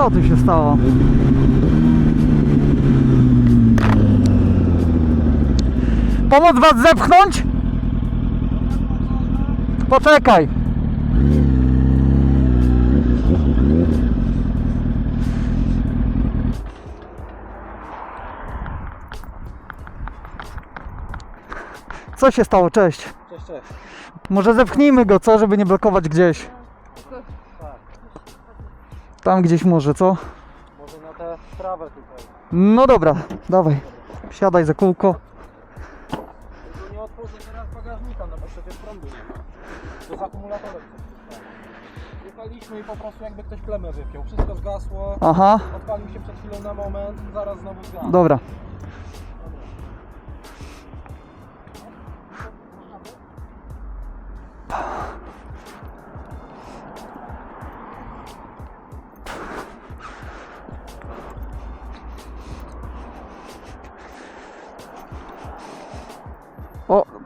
Co tu się stało? Pomóc was zepchnąć? Poczekaj. Co się stało? Cześć. Cześć, cześć. Może zepchnijmy go, co? Żeby nie blokować gdzieś. Tam gdzieś może, co? Może na tę trawę tutaj. No dobra, dawaj. Siadaj za kółko. Tylko nie otworzę teraz bagażnika, no bo przecież prądu nie ma. To z akumulatorem. Jechaliśmy i po prostu jakby ktoś klemę wypiął. Wszystko zgasło. Aha, Odpalił się przed chwilą na moment, zaraz znowu zgasł. dobra.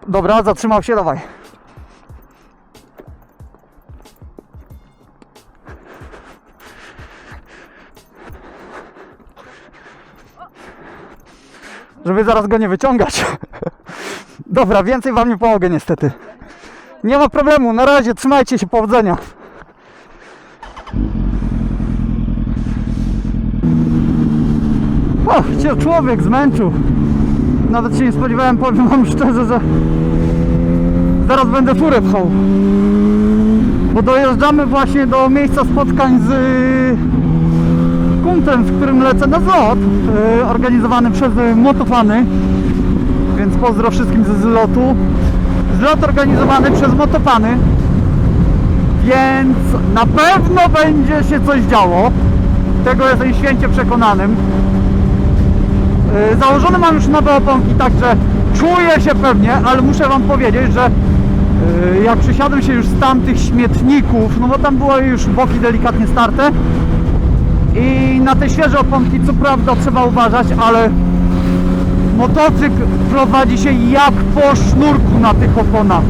Dobra, zatrzymał się, dawaj. Żeby zaraz go nie wyciągać. Dobra, więcej wam nie pomogę niestety. Nie ma problemu, na razie, trzymajcie się, powodzenia. O, się człowiek zmęczył. Nawet się nie spodziewałem, powiem wam szczerze, że zaraz będę furę pchał. Bo dojeżdżamy właśnie do miejsca spotkań z y, kumplem, z którym lecę na zlot, y, organizowany przez y, Motofany. Więc pozdro wszystkim ze zlotu. Zlot organizowany przez Motofany. Więc na pewno będzie się coś działo. Tego jestem święcie przekonanym. Yy, Założone mam już nowe oponki, także czuję się pewnie, ale muszę Wam powiedzieć, że yy, jak przysiadłem się już z tamtych śmietników, no bo tam były już boki delikatnie starte i na te świeże oponki co prawda trzeba uważać, ale motocykl prowadzi się jak po sznurku na tych oponach.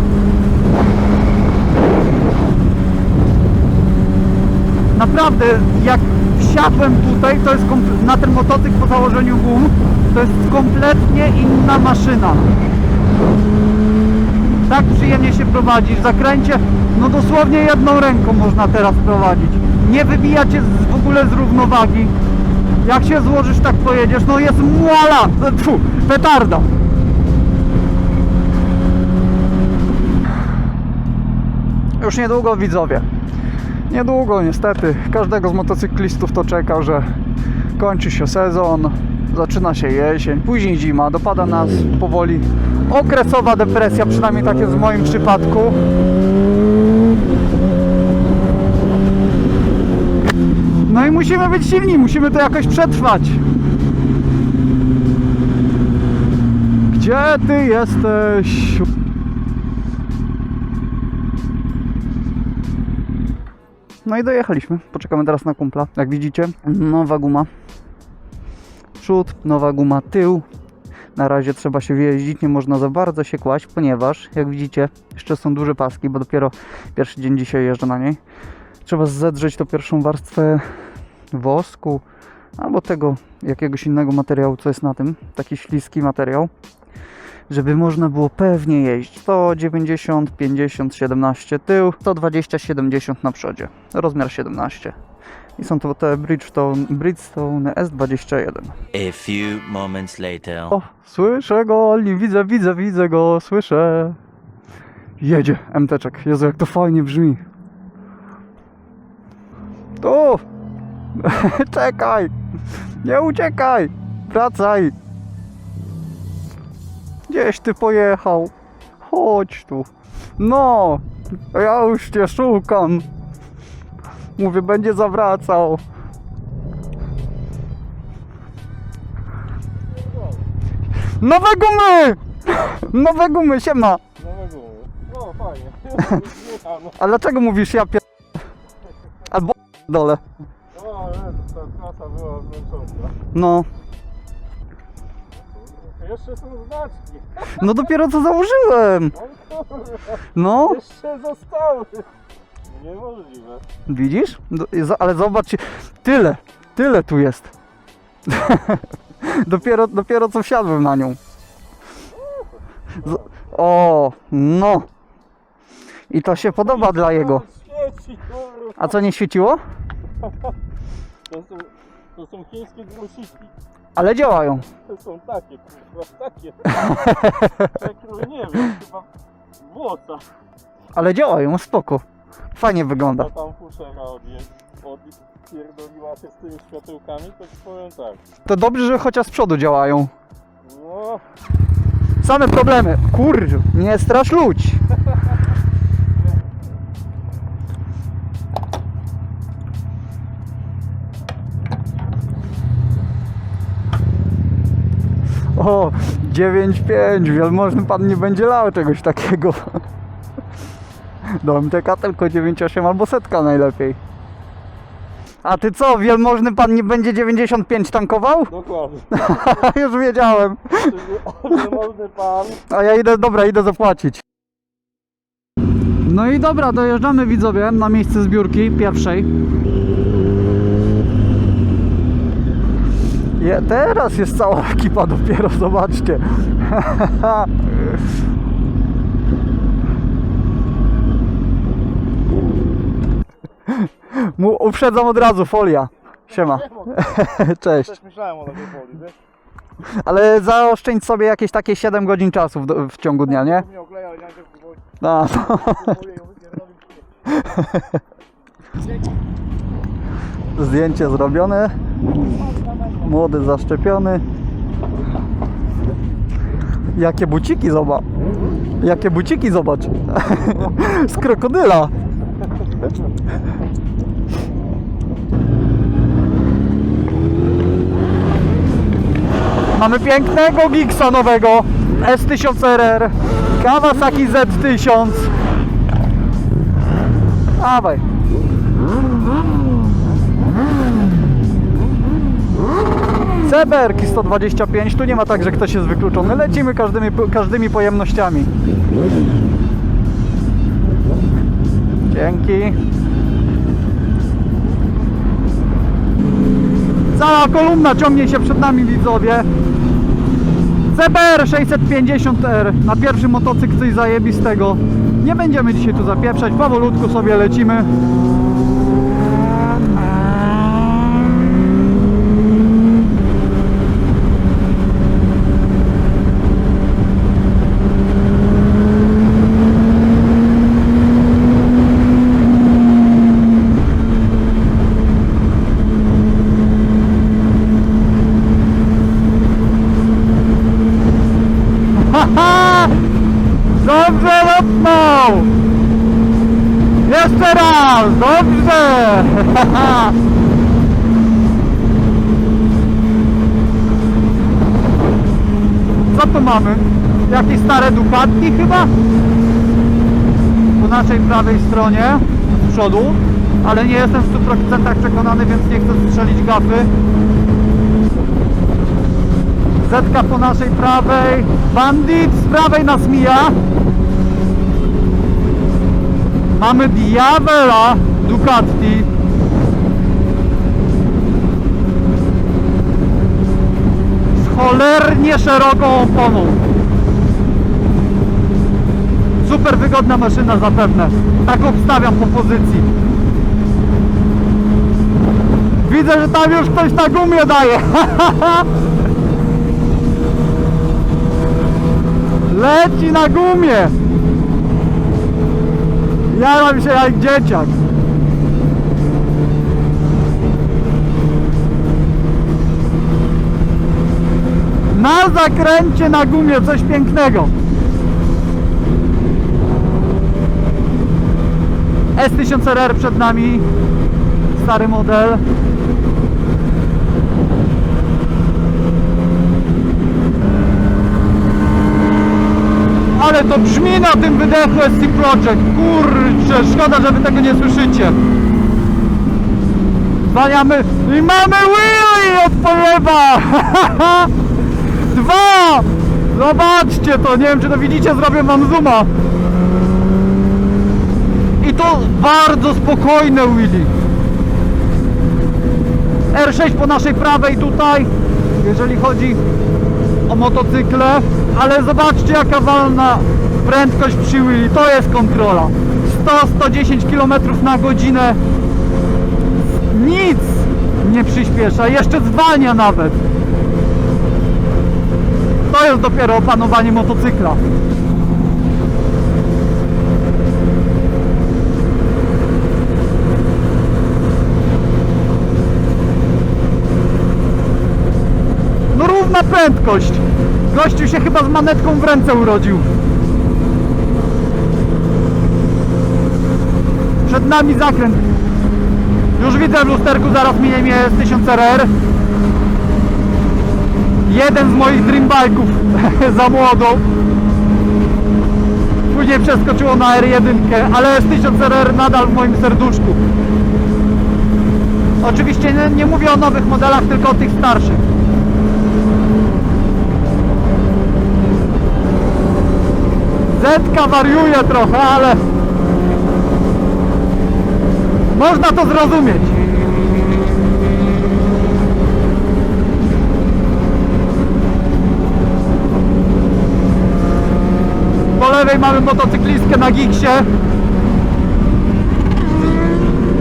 Naprawdę, jak wsiadłem tutaj, to jest na ten motocykl po założeniu gum, to jest kompletnie inna maszyna. Tak przyjemnie się prowadzi w zakręcie, no dosłownie jedną ręką można teraz prowadzić. Nie wybija cię z, w ogóle z równowagi. Jak się złożysz, tak pojedziesz, no jest muala, tfu, petarda. Już niedługo widzowie. Niedługo niestety. Każdego z motocyklistów to czeka, że kończy się sezon, zaczyna się jesień, później zima, dopada nas powoli okresowa depresja, przynajmniej tak jest w moim przypadku. No i musimy być silni, musimy to jakoś przetrwać. Gdzie ty jesteś? No i dojechaliśmy. Poczekamy teraz na kumpla. Jak widzicie, nowa guma. Przód, nowa guma tył. Na razie trzeba się wjeździć, nie można za bardzo się kłaść, ponieważ jak widzicie, jeszcze są duże paski, bo dopiero pierwszy dzień dzisiaj jeżdżę na niej. Trzeba zedrzeć tą pierwszą warstwę wosku albo tego jakiegoś innego materiału, co jest na tym. Taki śliski materiał żeby można było pewnie jeździć. 190, 50, 17 tył, 120, 70 na przodzie. Rozmiar 17. I są to te Bridgestone, Bridgestone S21. A few moments later. O, słyszę go, widzę, widzę, widzę go, słyszę. Jedzie MTczek. Jezu, jak to fajnie brzmi. Tu! Czekaj! Nie uciekaj! Wracaj! Gdzieś ty pojechał? Chodź tu. No! Ja już cię szukam. Mówię, będzie zawracał. Nowe gumy! Nowe gumy, siema! Nowego. No fajnie. No. A dlaczego mówisz ja pier... Albo dole? O, jest, ta trasa była zmęcząca. No, Jeszcze są znaczki. no dopiero co założyłem. O kurde, No, jeszcze zostały. Niemożliwe. Widzisz? Do- z- Ale zobaczcie, tyle, tyle tu jest. dopiero, dopiero co wsiadłem na nią. Z- o, no. I to się podoba dla jego. A co nie świeciło? To są, to są chińskie głosiki. Ale działają. To są takie, kurwa, takie. Nie wiem, chyba włosa. Ale działają, spoko. Fajnie wygląda. To tam fuszera odje, odpierdoliła się z tymi światełkami, to ci powiem tak. To dobrze, że chociaż z przodu działają. No, Same problemy. Kur, nie strasz ludź. O, 9,5. Wielmożny pan nie będzie lał czegoś takiego. Do MTK tylko 9,8 albo setka najlepiej. A ty co, wielmożny pan nie będzie 95 tankował? dokładnie. Już wiedziałem. Wielmożny pan. A ja idę, dobra, idę zapłacić. No i dobra, dojeżdżamy widzowie na miejsce zbiórki pierwszej. Je, teraz jest cała ekipa dopiero, zobaczcie. Mu uprzedzam od razu, folia. Siema. Cześć. Też myślałem o takiej poli, wiesz? Ale zaoszczędź sobie jakieś takie 7 godzin czasu w, w ciągu dnia, nie? Nie okleja, nie próbuję No. Zdjęcie zrobione. Młody zaszczepiony. Jakie buciki zobacz. Jakie buciki zobacz. Z krokodyla. Mamy pięknego Giggsa nowego S1000RR Kawasaki Z1000 Dawaj Ceberki 125, tu nie ma tak, że ktoś jest wykluczony. Lecimy każdymi, każdymi pojemnościami. Dzięki. Cała kolumna ciągnie się przed nami widzowie. CBR 650R na pierwszy motocykl coś zajebistego. Nie będziemy dzisiaj tu zapieprzać, powolutku sobie lecimy. Dobrze lotnął! Jeszcze raz! Dobrze! Co tu mamy? Jakieś stare Ducati chyba? Po naszej prawej stronie, z przodu, ale nie jestem w 100% przekonany, więc nie chcę strzelić gafy. Zetka po naszej prawej. Bandit z prawej nas mija. Mamy Diavela Ducati. Z cholernie szeroką oponą. Super wygodna maszyna zapewne. Tak obstawiam po pozycji. Widzę, że tam już ktoś na gumie daje. Leci na gumie! Jaram się jak dzieciak. Na zakręcie na gumie coś pięknego. S1000RR przed nami. Stary model. To brzmi na tym wydechu SC Project. Kurczę, szkoda, że wy tego nie słyszycie. Zwaniamy i mamy Willy od polewa! Dwa! Zobaczcie to, nie wiem czy to widzicie, zrobię wam zooma. I to bardzo spokojne Willy. R6 po naszej prawej tutaj, jeżeli chodzi o motocykle, ale zobaczcie jaka walna prędkość przy Willy, to jest kontrola. 100-110 km na godzinę, nic nie przyspiesza, jeszcze zwalnia nawet. To jest dopiero opanowanie motocykla. No równa prędkość. Gościu się chyba z manetką w ręce urodził. Przed nami zakręt. Już widzę w lusterku, zaraz minie mnie z 1000 RR. Jeden z moich dreambike'ów za młodą. Później przeskoczyło na R1, ale z 1000 RR nadal w moim serduszku. Oczywiście nie, nie mówię o nowych modelach, tylko o tych starszych. Zetka wariuje trochę, ale można to zrozumieć. Po lewej mamy motocyklistkę na giksie.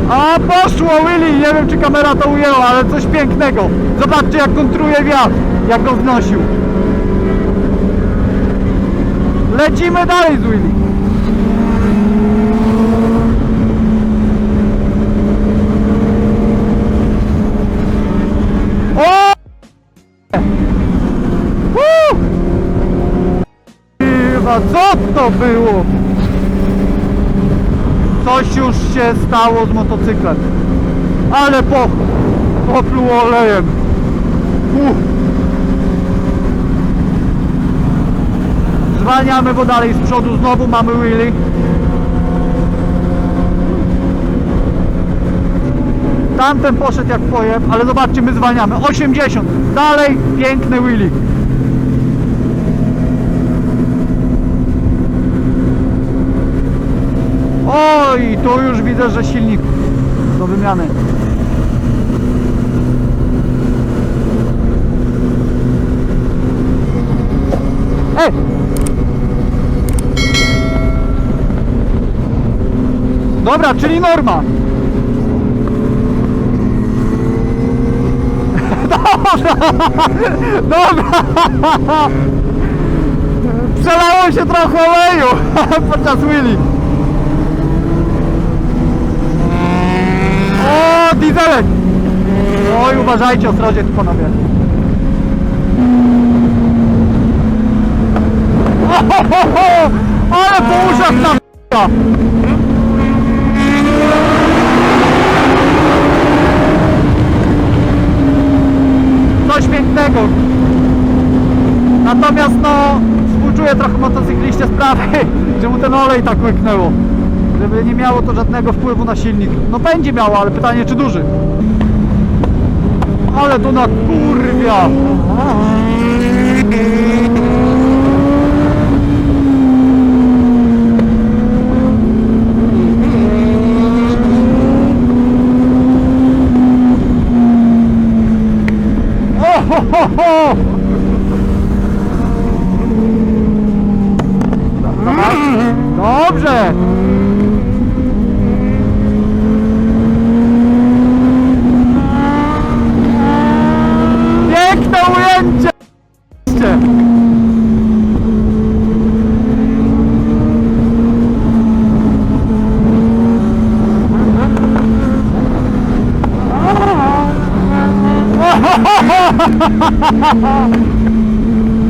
A poszło Willy, nie wiem czy kamera to ujęła, ale coś pięknego. Zobaczcie jak kontruje wiatr, jak go znosił. Lecimy dalej z Willy. O! Woo! Chyba co to było? Coś już się stało z motocyklem. Ale po, popluł olejem. Uff. Zwalniamy, bo dalej z przodu znowu mamy Willy. Tamten poszedł jak pojem, ale zobaczcie, my zwalniamy. 80. Dalej piękny Willy. Oj, tu już widzę, że silnik do wymiany. Dobra, czyli norma. Dobra, dobra. Przelało się trochę oleju podczas Willy. O, dieselek! Oj, uważajcie, ostrożnie tu panowie. Ale po uszach tam Natomiast no, współczuję trochę motocykliście sprawy, że mu ten olej tak łyknęło. Żeby nie miało to żadnego wpływu na silnik. No będzie miało, ale pytanie czy duży. Ale to na kurwia!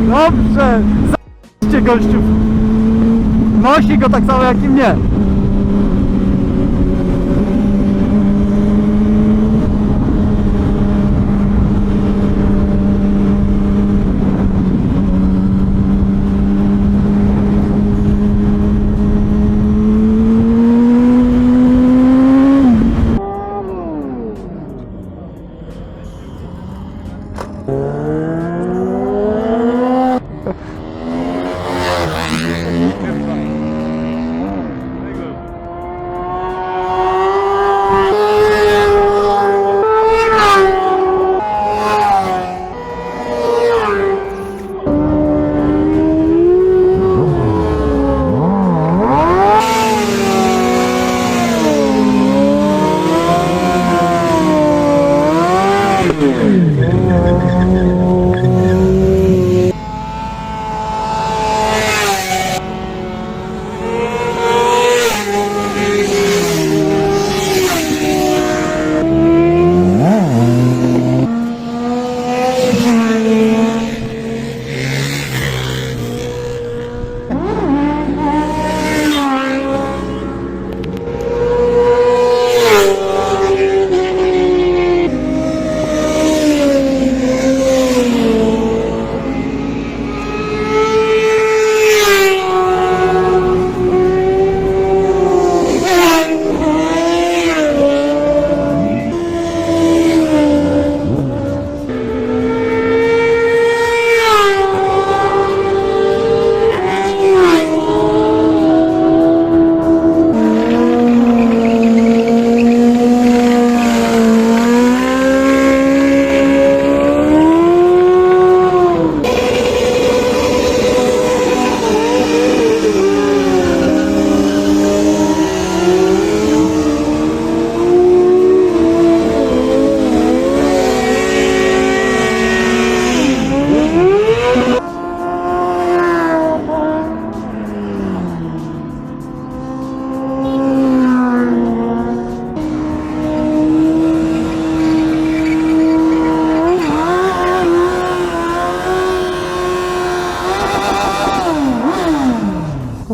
Dobrze! Zaście gościów! Nosi go tak samo jak i mnie!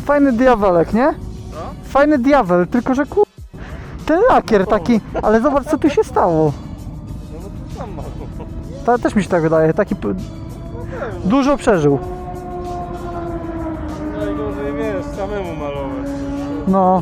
Fajny diawelek, nie? No? Fajny diabeł, tylko że kur... Ten lakier taki, ale zobacz co tu się stało. No bo tu sam ma. To też mi się tak wydaje, taki... p- Dużo przeżył. Najgorzej wiesz, samemu malować. No,